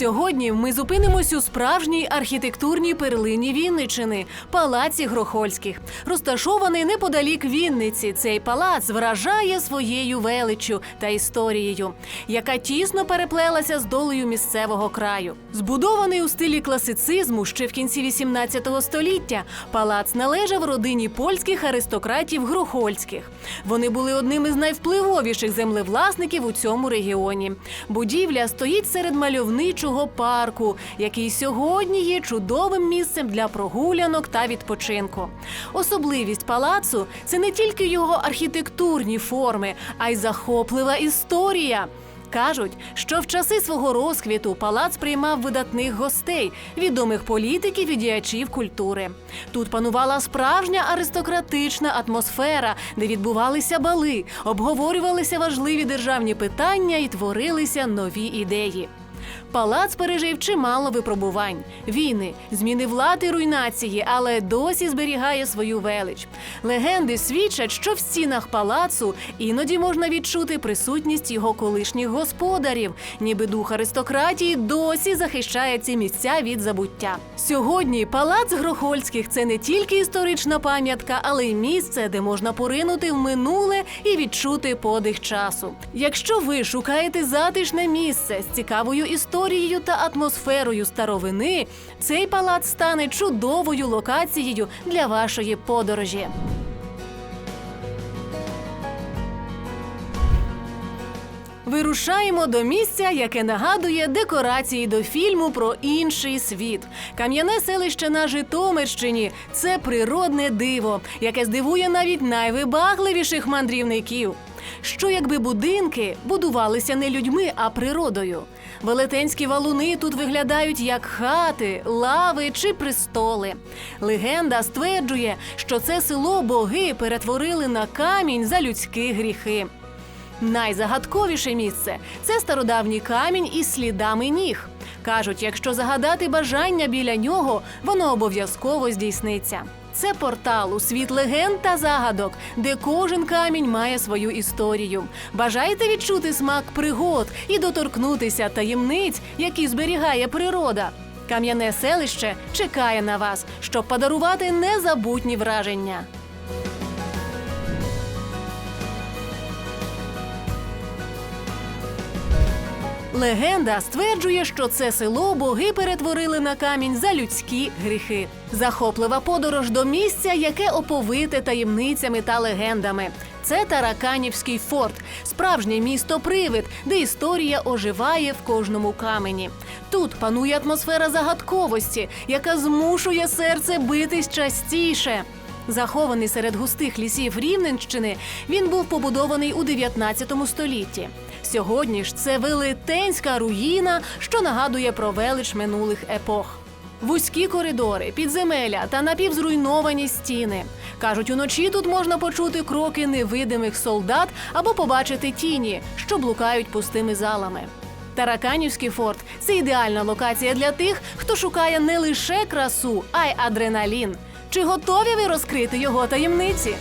Сьогодні ми зупинимось у справжній архітектурній перлині Вінничини палаці Грохольських. Розташований неподалік Вінниці. Цей палац вражає своєю величчю та історією, яка тісно переплелася з долею місцевого краю. Збудований у стилі класицизму ще в кінці 18 століття. Палац належав родині польських аристократів Грохольських. Вони були одним із найвпливовіших землевласників у цьому регіоні. Будівля стоїть серед мальовничого парку, який сьогодні є чудовим місцем для прогулянок та відпочинку. Особливість палацу це не тільки його архітектурні форми, а й захоплива історія. Кажуть, що в часи свого розквіту палац приймав видатних гостей, відомих політиків і діячів культури. Тут панувала справжня аристократична атмосфера, де відбувалися бали, обговорювалися важливі державні питання і творилися нові ідеї. Палац пережив чимало випробувань, війни, зміни влади, руйнації, але досі зберігає свою велич. Легенди свідчать, що в стінах палацу іноді можна відчути присутність його колишніх господарів, ніби дух аристократії досі захищає ці місця від забуття. Сьогодні палац Грохольських це не тільки історична пам'ятка, але й місце, де можна поринути в минуле і відчути подих часу. Якщо ви шукаєте затишне місце з цікавою історією та атмосферою старовини, цей палац стане чудовою локацією для вашої подорожі. Вирушаємо до місця, яке нагадує декорації до фільму про інший світ. Кам'яне селище на Житомирщині це природне диво, яке здивує навіть найвибагливіших мандрівників. Що якби будинки будувалися не людьми, а природою? Велетенські валуни тут виглядають як хати, лави чи престоли. Легенда стверджує, що це село боги перетворили на камінь за людські гріхи. Найзагадковіше місце це стародавній камінь із слідами ніг. Кажуть, якщо загадати бажання біля нього, воно обов'язково здійсниться. Це портал у світ легенд та загадок, де кожен камінь має свою історію. Бажаєте відчути смак пригод і доторкнутися таємниць, які зберігає природа. Кам'яне селище чекає на вас, щоб подарувати незабутні враження. Легенда стверджує, що це село боги перетворили на камінь за людські гріхи. Захоплива подорож до місця, яке оповите таємницями та легендами. Це Тараканівський форт, справжнє місто привид, де історія оживає в кожному камені. Тут панує атмосфера загадковості, яка змушує серце битись частіше. Захований серед густих лісів Рівненщини, він був побудований у 19 столітті. Сьогодні ж це велетенська руїна, що нагадує про велич минулих епох. Вузькі коридори, підземелля та напівзруйновані стіни. Кажуть, уночі тут можна почути кроки невидимих солдат або побачити тіні, що блукають пустими залами. Тараканівський форт це ідеальна локація для тих, хто шукає не лише красу, а й адреналін. Чи готові ви розкрити його таємниці?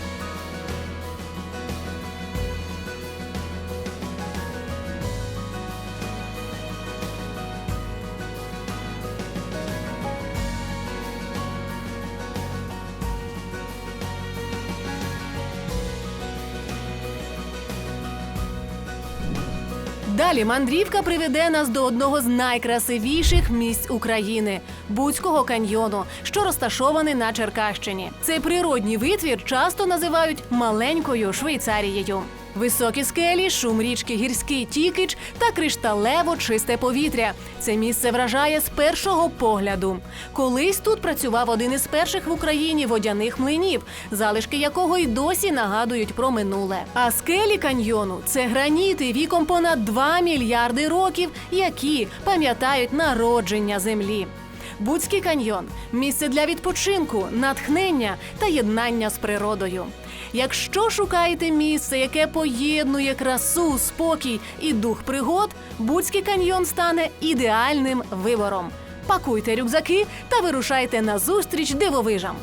Далі мандрівка приведе нас до одного з найкрасивіших місць України Буцького каньйону, що розташований на Черкащині. Цей природній витвір часто називають маленькою Швейцарією. Високі скелі, шум річки гірський тікич та кришталево чисте повітря. Це місце вражає з першого погляду. Колись тут працював один із перших в Україні водяних млинів, залишки якого й досі нагадують про минуле. А скелі каньйону це граніти віком понад 2 мільярди років, які пам'ятають народження землі. Буцький каньйон місце для відпочинку, натхнення та єднання з природою. Якщо шукаєте місце, яке поєднує красу, спокій і дух пригод, Буцький каньйон стане ідеальним вибором. Пакуйте рюкзаки та вирушайте на зустріч дивовижам.